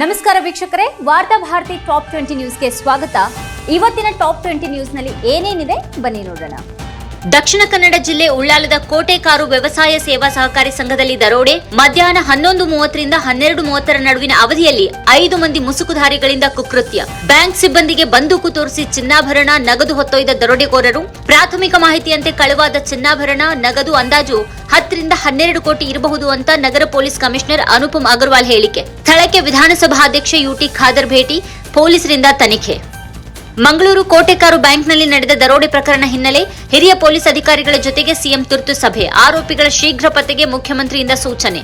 ನಮಸ್ಕಾರ ವೀಕ್ಷಕರೇ, ವಾರ್ತಾ ಭಾರತಿ ಟಾಪ್ ಟ್ವೆಂಟಿ ನ್ಯೂಸ್ಗೆ ಸ್ವಾಗತ. ಇವತ್ತಿನ ಟಾಪ್ ಟ್ವೆಂಟಿ ನ್ಯೂಸ್ನಲ್ಲಿ ಏನೇನಿದೆ? ಬನ್ನಿ ನೋಡೋಣ. ದಕ್ಷಿಣ ಕನ್ನಡ ಜಿಲ್ಲೆ ಉಳ್ಳಾಲದ ಕೋಟೆಕಾರು ವ್ಯವಸಾಯ ಸೇವಾ ಸಹಕಾರಿ ಸಂಘದಲ್ಲಿ ದರೋಡೆ, ಮಧ್ಯಾಹ್ನ ಹನ್ನೊಂದು ಮೂವತ್ತರಿಂದ ಹನ್ನೆರಡು ಮೂವತ್ತರ ನಡುವಿನ ಅವಧಿಯಲ್ಲಿ ಐದು ಮಂದಿ ಮುಸುಕುಧಾರಿಗಳಿಂದ ಕುಕೃತ್ಯ. ಬ್ಯಾಂಕ್ ಸಿಬ್ಬಂದಿಗೆ ಬಂದೂಕು ತೋರಿಸಿ ಚಿನ್ನಾಭರಣ, ನಗದು ಹೊತ್ತೊಯ್ದ ದರೋಡೆಕೋರರು. ಪ್ರಾಥಮಿಕ ಮಾಹಿತಿಯಂತೆ ಕಳುವಾದ ಚಿನ್ನಾಭರಣ, ನಗದು ಅಂದಾಜು ಹತ್ತರಿಂದ ಹನ್ನೆರಡು ಕೋಟಿ ಇರಬಹುದು ಅಂತ ನಗರ ಪೊಲೀಸ್ ಕಮಿಷನರ್ ಅನುಪಮ್ ಅಗರ್ವಾಲ್ ಹೇಳಿಕೆ. ಸ್ಥಳಕ್ಕೆ ವಿಧಾನಸಭಾಧ್ಯಕ್ಷ ಯುಟಿ ಖಾದರ್ ಭೇಟಿ, ಪೊಲೀಸರಿಂದ ತನಿಖೆ. ಮಂಗಳೂರು ಕೋಟೆಕಾರು ಬ್ಯಾಂಕ್ನಲ್ಲಿ ನಡೆದ ದರೋಡೆ ಪ್ರಕರಣ ಹಿನ್ನೆಲೆ ಹಿರಿಯ ಪೊಲೀಸ್ ಅಧಿಕಾರಿಗಳ ಜೊತೆಗೆ ಸಿಎಂ ತುರ್ತು ಸಭೆ. ಆರೋಪಿಗಳ ಶೀಘ್ರ ಪತ್ತೆಗೆ ಮುಖ್ಯಮಂತ್ರಿಯಿಂದ ಸೂಚನೆ.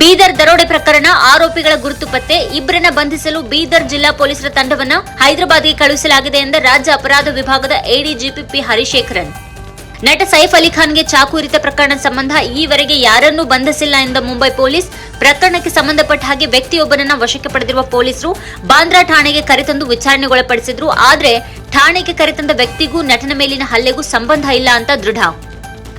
ಬೀದರ್ ದರೋಡೆ ಪ್ರಕರಣ, ಆರೋಪಿಗಳ ಗುರುತು ಪತ್ತೆ, ಇಬ್ಬರನ್ನ ಬಂಧಿಸಲು ಬೀದರ್ ಜಿಲ್ಲಾ ಪೊಲೀಸರ ತಂಡವನ್ನು ಹೈದರಾಬಾದ್ಗೆ ಕಳುಹಿಸಲಾಗಿದೆ ಎಂದ ರಾಜ್ಯ ಅಪರಾಧ ವಿಭಾಗದ ಎಡಿಜಿಪಿ ಪಿ ಹರಿಶೇಖರನ್. ನಟ ಸೈಫ್ ಅಲಿ ಚಾಕು ಇರಿತ ಪ್ರಕರಣ ಸಂಬಂಧ ಈವರೆಗೆ ಯಾರನ್ನೂ ಬಂಧಿಸಿಲ್ಲ ಎಂದ ಮುಂಬೈ ಪೊಲೀಸ್. ಪ್ರಕರಣಕ್ಕೆ ಸಂಬಂಧಪಟ್ಟ ಹಾಗೆ ವ್ಯಕ್ತಿಯೊಬ್ಬನನ್ನ ವಶಕ್ಕೆ ಪಡೆದಿರುವ ಪೊಲೀಸರು ಬಾಂದ್ರಾ ಠಾಣೆಗೆ ಕರೆತಂದು ವಿಚಾರಣೆಗೊಳಪಡಿಸಿದ್ರು ಆದರೆ ಠಾಣೆಗೆ ಕರೆತಂದ ವ್ಯಕ್ತಿಗೂ ನಟನ ಮೇಲಿನ ಹಲ್ಲೆಗೂ ಸಂಬಂಧ ಇಲ್ಲ ಅಂತ ದೃಢ.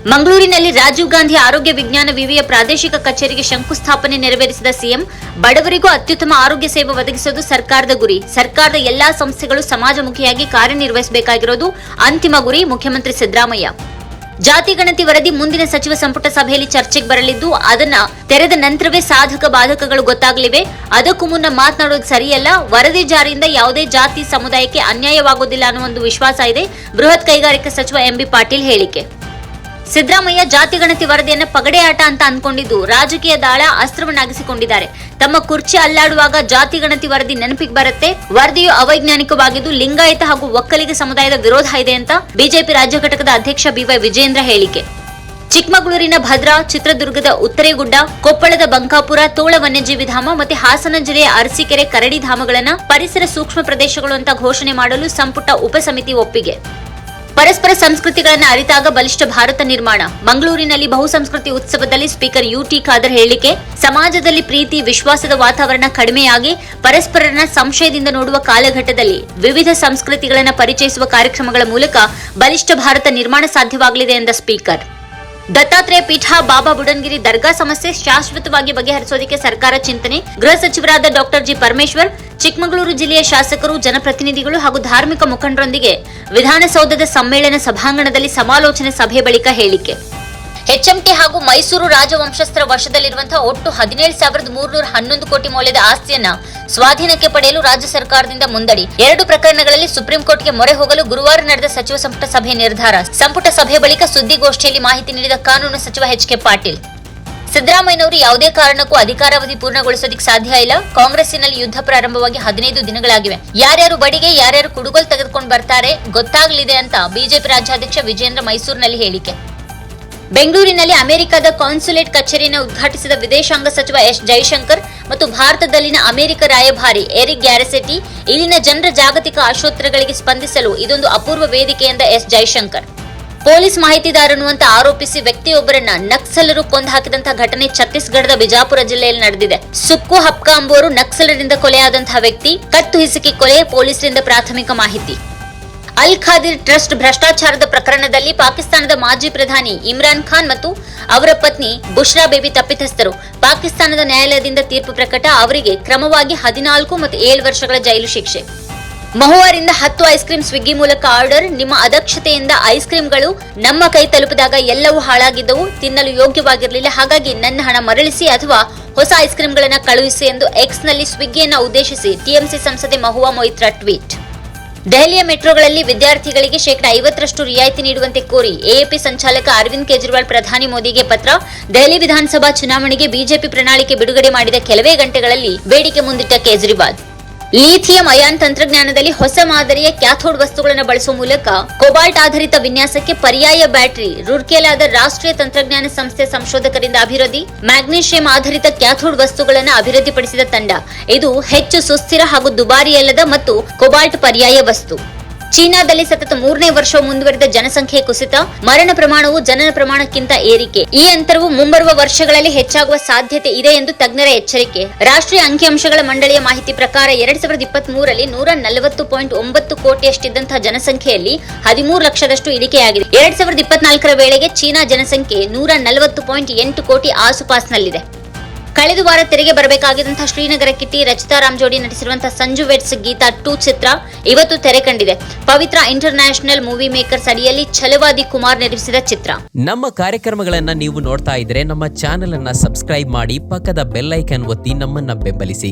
ಮಂಗಳೂರಿನಲ್ಲಿ ರಾಜೀವ್ ಗಾಂಧಿ ಆರೋಗ್ಯ ವಿಜ್ಞಾನ ವಿವಿಯ ಪ್ರಾದೇಶಿಕ ಕಚೇರಿಗೆ ಶಂಕುಸ್ಥಾಪನೆ ನೆರವೇರಿಸಿದ ಸಿಎಂ, ಬಡವರಿಗೂ ಅತ್ಯುತ್ತಮ ಆರೋಗ್ಯ ಸೇವೆ ಒದಗಿಸುವುದು ಸರ್ಕಾರದ ಗುರಿ. ಸರ್ಕಾರದ ಎಲ್ಲಾ ಸಂಸ್ಥೆಗಳು ಸಮಾಜಮುಖಿಯಾಗಿ ಕಾರ್ಯನಿರ್ವಹಿಸಬೇಕಾಗಿರೋದು ಅಂತಿಮ ಗುರಿ, ಮುಖ್ಯಮಂತ್ರಿ ಸಿದ್ದರಾಮಯ್ಯ. ಜಾತಿ ಗಣತಿ ವರದಿ ಮುಂದಿನ ಸಚಿವ ಸಂಪುಟ ಸಭೆಯಲ್ಲಿ ಚರ್ಚೆಗೆ ಬರಲಿದ್ದು, ಅದನ್ನ ತೆರೆದ ನಂತರವೇ ಸಾಧಕ ಬಾಧಕಗಳು ಗೊತ್ತಾಗಲಿವೆ. ಅದಕ್ಕೂ ಮುನ್ನ ಮಾತನಾಡೋದು ಸರಿಯಲ್ಲ, ವರದಿ ಜಾರಿಯಿಂದ ಯಾವುದೇ ಜಾತಿ ಸಮುದಾಯಕ್ಕೆ ಅನ್ಯಾಯವಾಗುವುದಿಲ್ಲ ಅನ್ನೋ ಒಂದು ವಿಶ್ವಾಸ ಇದೆ. ಬೃಹತ್ ಕೈಗಾರಿಕಾ ಸಚಿವ ಎಂಬಿ ಪಾಟೀಲ್ ಹೇಳಿಕೆ. ಸಿದ್ದರಾಮಯ್ಯ ಜಾತಿ ಗಣತಿ ವರದಿಯನ್ನು ಪಗಡೆ ಆಟ ಅಂತ ಅನ್ಕೊಂಡಿದ್ದು ರಾಜಕೀಯ ದಾಳ ಅಸ್ತ್ರವನ್ನಾಗಿಸಿಕೊಂಡಿದ್ದಾರೆ ತಮ್ಮ ಕುರ್ಚಿ ಅಲ್ಲಾಡುವಾಗ ಜಾತಿ ಗಣತಿ ವರದಿ ನೆನಪಿಗೆ ಬರುತ್ತೆ. ವರದಿಯು ಅವೈಜ್ಞಾನಿಕವಾಗಿದ್ದು ಲಿಂಗಾಯತ ಹಾಗೂ ಒಕ್ಕಲಿಗ ಸಮುದಾಯದ ವಿರೋಧ ಇದೆ ಅಂತ ಬಿಜೆಪಿ ರಾಜ್ಯ ಘಟಕದ ಅಧ್ಯಕ್ಷ ಬಿವೈ ವಿಜೇಂದ್ರ ಹೇಳಿಕೆ. ಚಿಕ್ಕಮಗಳೂರಿನ ಭದ್ರಾ, ಚಿತ್ರದುರ್ಗದ ಉತ್ತರೇಗುಡ್ಡ, ಕೊಪ್ಪಳದ ಬಂಕಾಪುರ, ತೋಳ ವನ್ಯಜೀವಿ ಧಾಮ ಮತ್ತೆ ಹಾಸನ ಜಿಲ್ಲೆಯ ಅರಸೀಕೆರೆ ಕರಡಿ ಧಾಮಗಳನ್ನ ಪರಿಸರ ಸೂಕ್ಷ್ಮ ಪ್ರದೇಶಗಳು ಅಂತ ಘೋಷಣೆ ಮಾಡಲು ಸಂಪುಟ ಉಪಸಮಿತಿ ಒಪ್ಪಿಗೆ. ಪರಸ್ಪರ ಸಂಸ್ಕೃತಿಗಳನ್ನು ಅರಿತಾಗ ಬಲಿಷ್ಠ ಭಾರತ ನಿರ್ಮಾಣ. ಮಂಗಳೂರಿನಲ್ಲಿ ಬಹುಸಂಸ್ಕೃತಿ ಉತ್ಸವದಲ್ಲಿ ಸ್ಪೀಕರ್ ಯುಟಿ ಖಾದರ್ ಹೇಳಿಕೆ, ಸಮಾಜದಲ್ಲಿ ಪ್ರೀತಿ, ವಿಶ್ವಾಸದ ವಾತಾವರಣ ಕಡಿಮೆಯಾಗಿ ಪರಸ್ಪರನ ಸಂಶಯದಿಂದ ನೋಡುವ ಕಾಲಘಟ್ಟದಲ್ಲಿ ವಿವಿಧ ಸಂಸ್ಕೃತಿಗಳನ್ನು ಪರಿಚಯಿಸುವ ಕಾರ್ಯಕ್ರಮಗಳ ಮೂಲಕ ಬಲಿಷ್ಠ ಭಾರತ ನಿರ್ಮಾಣ ಸಾಧ್ಯವಾಗಲಿದೆ ಎಂದ ಸ್ಪೀಕರ್. ದತ್ತಾತ್ರೇಯ ಪೀಠ ಬಾಬಾ ಬುಡನ್ಗಿರಿ ದರ್ಗಾ ಸಮಸ್ಯೆ ಶಾಶ್ವತವಾಗಿ ಬಗೆಹರಿಸೋದಕ್ಕೆ ಸರ್ಕಾರ ಚಿಂತನೆ, ಗೃಹ ಸಚಿವರಾದ ಡಾಕ್ಟರ್ ಜಿ ಪರಮೇಶ್ವರ್, ಚಿಕ್ಕಮಗಳೂರು ಜಿಲ್ಲೆಯ ಶಾಸಕರು, ಜನಪ್ರತಿನಿಧಿಗಳು ಹಾಗೂ ಧಾರ್ಮಿಕ ಮುಖಂಡರೊಂದಿಗೆ ವಿಧಾನಸೌಧದ ಸಮ್ಮೇಳನ ಸಭಾಂಗಣದಲ್ಲಿ ಸಮಾಲೋಚನೆ ಸಭೆ ಬಳಿಕ ಹೇಳಿಕೆ. ಎಚ್ಎಂಕೆ ಹಾಗೂ ಮೈಸೂರು ರಾಜವಂಶಸ್ಥರ ವಶದಲ್ಲಿರುವಂತಹ ಒಟ್ಟು ಹದಿನೇಳು ಸಾವಿರದ ಮೂರ್ನೂರ ಹನ್ನೊಂದು ಕೋಟಿ ಮೌಲ್ಯದ ಆಸ್ತಿಯನ್ನ ಸ್ವಾಧೀನಕ್ಕೆ ಪಡೆಯಲು ರಾಜ್ಯ ಸರ್ಕಾರದಿಂದ ಮುಂದಡಿ. ಎರಡು ಪ್ರಕರಣಗಳಲ್ಲಿ ಸುಪ್ರೀಂ ಕೋರ್ಟ್ಗೆ ಮೊರೆ ಹೋಗಲು ಗುರುವಾರ ನಡೆದ ಸಚಿವ ಸಂಪುಟ ಸಭೆ ನಿರ್ಧಾರ. ಸಂಪುಟ ಸಭೆ ಬಳಿಕ ಸುದ್ದಿಗೋಷ್ಠಿಯಲ್ಲಿ ಮಾಹಿತಿ ನೀಡಿದ ಕಾನೂನು ಸಚಿವ ಎಚ್ ಕೆ ಪಾಟೀಲ್. ಸಿದ್ದರಾಮಯ್ಯನವರು ಯಾವುದೇ ಕಾರಣಕ್ಕೂ ಅಧಿಕಾರಾವಧಿ ಪೂರ್ಣಗೊಳಿಸೋದಕ್ಕೆ ಸಾಧ್ಯ ಇಲ್ಲ. ಕಾಂಗ್ರೆಸ್ಸಿನಲ್ಲಿ ಯುದ್ಧ ಪ್ರಾರಂಭವಾಗಿ ಹದಿನೈದು ದಿನಗಳಾಗಿವೆ. ಯಾರ್ಯಾರು ಬಡಿಗೆ, ಯಾರ್ಯಾರು ಕುಡುಗೋಲ್ ತೆಗೆದುಕೊಂಡು ಬರ್ತಾರೆ ಗೊತ್ತಾಗಲಿದೆ ಅಂತ ಬಿಜೆಪಿ ರಾಜ್ಯಾಧ್ಯಕ್ಷ ವಿಜೇಂದ್ರ ಮೈಸೂರಿನಲ್ಲಿ ಹೇಳಿಕೆ. ಬೆಂಗಳೂರಿನಲ್ಲಿ ಅಮೆರಿಕದ ಕಾನ್ಸುಲೇಟ್ ಕಚೇರಿಯನ್ನು ಉದ್ಘಾಟಿಸಿದ ವಿದೇಶಾಂಗ ಸಚಿವ ಎಸ್ ಜೈಶಂಕರ್ ಮತ್ತು ಭಾರತದಲ್ಲಿನ ಅಮೆರಿಕ ರಾಯಭಾರಿ ಎರಿಕ್ ಗ್ಯಾರಸೆಟಿ ಇಲ್ಲಿನ ಜನರ ಜಾಗತಿಕ ಆಶೋತ್ತರಗಳಿಗೆ ಸ್ಪಂದಿಸಲು ಇದೊಂದು ಅಪೂರ್ವ ವೇದಿಕೆ ಎಂದ ಎಸ್ ಜೈಶಂಕರ್. ಪೊಲೀಸ್ ಮಾಹಿತಿದಾರನು ಅಂತ ಆರೋಪಿಸಿ ವ್ಯಕ್ತಿಯೊಬ್ಬರನ್ನ ನಕ್ಸಲರು ಕೊಂದು ಹಾಕಿದಂತಹ ಘಟನೆ ಛತ್ತೀಸ್ಗಢದ ಬಿಜಾಪುರ ಜಿಲ್ಲೆಯಲ್ಲಿ ನಡೆದಿದೆ. ಸುಕ್ಕು ಹಪ್ಕಾ ಎಂಬುವರು ನಕ್ಸಲರಿಂದ ಕೊಲೆಯಾದಂತಹ ವ್ಯಕ್ತಿ. ಕತ್ತು ಹಿಸುಕಿ ಕೊಲೆ, ಪೊಲೀಸರಿಂದ ಪ್ರಾಥಮಿಕ ಮಾಹಿತಿ. ಅಲ್ ಖಾದಿರ್ ಟ್ರಸ್ಟ್ ಭ್ರಷ್ಟಾಚಾರದ ಪ್ರಕರಣದಲ್ಲಿ ಪಾಕಿಸ್ತಾನದ ಮಾಜಿ ಪ್ರಧಾನಿ ಇಮ್ರಾನ್ ಖಾನ್ ಮತ್ತು ಅವರ ಪತ್ನಿ ಬುಷ್ರಾ ಬೇಬಿ ತಪ್ಪಿತಸ್ಥರು. ಪಾಕಿಸ್ತಾನದ ನ್ಯಾಯಾಲಯದಿಂದ ತೀರ್ಪು ಪ್ರಕಟ, ಅವರಿಗೆ ಕ್ರಮವಾಗಿ ಹದಿನಾಲ್ಕು ಮತ್ತು ಏಳು ವರ್ಷಗಳ ಜೈಲು ಶಿಕ್ಷೆ. ಮಹುವಾರಿಂದ ಹತ್ತು ಐಸ್ ಕ್ರೀಮ್ ಸ್ವಿಗ್ಗಿ ಮೂಲಕ ಆರ್ಡರ್ ನಿಮ್ಮ ಅದಕ್ಷತೆಯಿಂದ ಐಸ್ ಕ್ರೀಮ್ಗಳು ನಮ್ಮ ಕೈ ತಲುಪಿದಾಗ ಎಲ್ಲವೂ ಹಾಳಾಗಿದ್ದವು. ತಿನ್ನಲು ಯೋಗ್ಯವಾಗಿರಲಿಲ್ಲ. ಹಾಗಾಗಿ ನನ್ನ ಹಣ ಮರಳಿಸಿ ಅಥವಾ ಹೊಸ ಐಸ್ ಕ್ರೀಮ್ಗಳನ್ನು ಕಳುಹಿಸಿ ಎಂದು ಎಕ್ಸ್ನಲ್ಲಿ ಸ್ವಿಗ್ಗಿಯನ್ನು ಉದ್ದೇಶಿಸಿ ಟಿಎಂಸಿ ಸಂಸದೆ ಮಹುವಾ ಮೊಯಿತ್ರಾ ಟ್ವೀಟ್. ದೆಹಲಿಯ ಮೆಟ್ರೋಗಳಲ್ಲಿ ವಿದ್ಯಾರ್ಥಿಗಳಿಗೆ ಶೇಕಡಾ ಐವತ್ತರಷ್ಟು ರಿಯಾಯಿತಿ ನೀಡುವಂತೆ ಕೋರಿ ಎಎಪಿ ಸಂಚಾಲಕ ಅರವಿಂದ್ ಕೇಜ್ರಿವಾಲ್ ಪ್ರಧಾನಿ ಮೋದಿಗೆ ಪತ್ರ. ದೆಹಲಿ ವಿಧಾನಸಭಾ ಚುನಾವಣೆಗೆ ಬಿಜೆಪಿ ಪ್ರಣಾಳಿಕೆ ಬಿಡುಗಡೆ ಮಾಡಿದ ಕೆಲವೇ ಗಂಟೆಗಳಲ್ಲಿ ಬೇಡಿಕೆ ಮುಂದಿಟ್ಟ ಕೇಜ್ರಿವಾಲ್. ಲಿಥಿಯಂ ಅಯಾನ್ ತಂತ್ರಜ್ಞಾನದಲ್ಲಿ ಹೊಸ ಮಾದರಿಯ ಕ್ಯಾಥೋಡ್ ವಸ್ತುಗಳನ್ನು ಬಳಸುವ ಮೂಲಕ ಕೊಬಾಲ್ಟ್ ಆಧಾರಿತ ವಿನ್ಯಾಸಕ್ಕೆ ಪರ್ಯಾಯ ಬ್ಯಾಟರಿ, ರೂರ್ಕೆಲಾದ ರಾಷ್ಟ್ರೀಯ ತಂತ್ರಜ್ಞಾನ ಸಂಸ್ಥೆ ಸಂಶೋಧಕರಿಂದ ಅಭಿವೃದ್ಧಿ, ಮ್ಯಾಗ್ನೀಷಿಯಂ ಆಧಾರಿತ ಕ್ಯಾಥೋಡ್ ವಸ್ತುಗಳನ್ನು ಅಭಿವೃದ್ಧಿಪಡಿಸಿದ ತಂಡ. ಇದು ಹೆಚ್ಚು ಸುಸ್ಥಿರ ಹಾಗೂ ದುಬಾರಿಯಲ್ಲದ ಮತ್ತು ಕೊಬಾಲ್ಟ್ ಪರ್ಯಾಯ ವಸ್ತು. ಚೀನಾದಲ್ಲಿ ಸತತ ಮೂರನೇ ವರ್ಷ ಮುಂದುವರೆದ ಜನಸಂಖ್ಯೆ ಕುಸಿತ, ಮರಣ ಪ್ರಮಾಣವು ಜನನ ಪ್ರಮಾಣಕ್ಕಿಂತ ಏರಿಕೆ. ಈ ಅಂತರವು ಮುಂಬರುವ ವರ್ಷಗಳಲ್ಲಿ ಹೆಚ್ಚಾಗುವ ಸಾಧ್ಯತೆ ಇದೆ ಎಂದು ತಜ್ಞರ ಎಚ್ಚರಿಕೆ. ರಾಷ್ಟ್ರೀಯ ಅಂಕಿಅಂಶಗಳ ಮಂಡಳಿಯ ಮಾಹಿತಿ ಪ್ರಕಾರ ಎರಡ್ ಸಾವಿರದ ಇಪ್ಪತ್ತ್ ಮೂರರಲ್ಲಿ ನೂರ ನಲವತ್ತು ಪಾಯಿಂಟ್ ಒಂಬತ್ತು ಕೋಟಿಯಷ್ಟಿದ್ದಂತಹ ಜನಸಂಖ್ಯೆಯಲ್ಲಿ ಹದಿಮೂರು ಲಕ್ಷದಷ್ಟು ಇಳಿಕೆಯಾಗಿದೆ. ಎರಡ್ ಸಾವಿರದ ಇಪ್ಪತ್ನಾಲ್ಕರ ವೇಳೆಗೆ ಚೀನಾ ಜನಸಂಖ್ಯೆ ನೂರ ನಲವತ್ತು ಪಾಯಿಂಟ್ ಎಂಟು ಕೋಟಿ ಆಸುಪಾಸಿನಲ್ಲಿದೆ. ಕಳೆದ ವಾರ ತೆರೆಗೆ ಬರಬೇಕಾಗಿದ್ದಂತಹ ಶ್ರೀನಗರ ಕಿಟ್ಟಿ ರಚಿತಾ ರಾಮ್ ಜೋಡಿ ನಟಿಸಿರುವಂತಹ ಸಂಜು ವೆಟ್ಸ್ ಗೀತಾ ಟೂ ಚಿತ್ರ ಇವತ್ತು ತೆರೆ ಕಂಡಿದೆ. Pavitra international movie makers ಅಡಿಯಲ್ಲಿ ಛಲವಾದಿ ಕುಮಾರ್ ನಿರ್ಮಿಸಿದ ಚಿತ್ರ. ನಮ್ಮ ಕಾರ್ಯಕ್ರಮಗಳನ್ನ ನೀವು ನೋಡ್ತಾ ಇದ್ರೆ ನಮ್ಮ ಚಾನೆಲ್ ಅನ್ನ ಸಬ್ಸ್ಕ್ರೈಬ್ ಮಾಡಿ ಪಕ್ಕದ ಬೆಲ್ ಐಕನ್ ಒತ್ತಿ ನಮ್ಮನ್ನ ಬೆಂಬಲಿಸಿ.